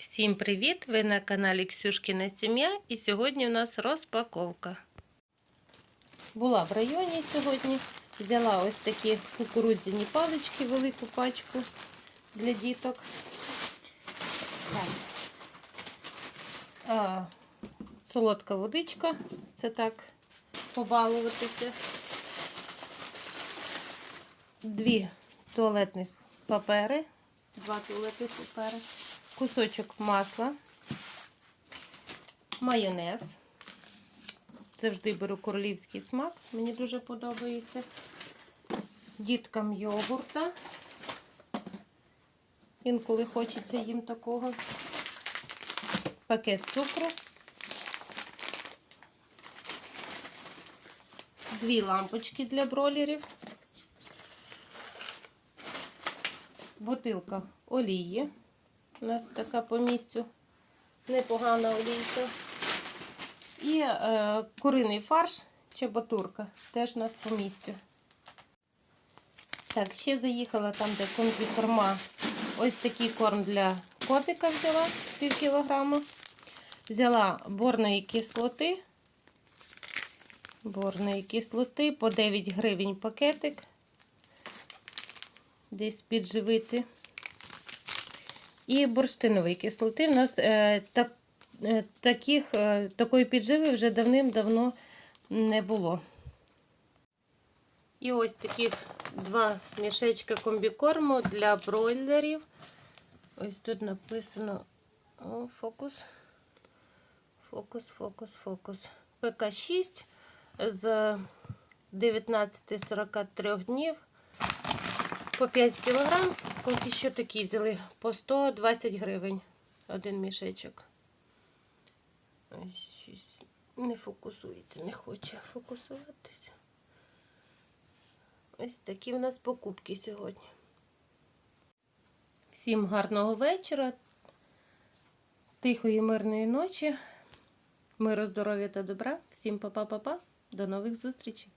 Всім привіт! Ви на каналі Ксюшкіна Сім'я і сьогодні у нас розпаковка. Була в районі сьогодні. Взяла ось такі кукурудзяні палички, велику пачку для діток. А, солодка водичка, це так побалуватися. Дві туалетних папери, два туалетних папери кусочок масла, майонез. Завжди беру королівський смак, мені дуже подобається. Діткам йогурта. Інколи хочеться їм такого. Пакет цукру. Дві лампочки для бролерів. Бутилка олії. У нас така по місцю непогана олійка. І е, куриний фарш чебатурка. Теж у нас по місцю. Так, ще заїхала там, де комбікорма. Ось такий корм для котика взяла пів кілограма. Взяла борної кислоти. Борної кислоти по 9 гривень пакетик. Десь підживити. І бурштинової кислоти. У нас е, так, е, таких, е, такої підживи вже давним-давно не було. І ось таких два мішечка комбікорму для бройлерів. Ось тут написано о, фокус. Фокус, фокус, фокус. ПК-6 з 19-43 днів по 5 кг. Поки що такі взяли по 120 гривень один мішечок. Ось щось не фокусується, не хоче фокусуватися. Ось такі в нас покупки сьогодні. Всім гарного вечора, тихої, мирної ночі, миру, здоров'я та добра. Всім па-па-па-па. До нових зустрічей!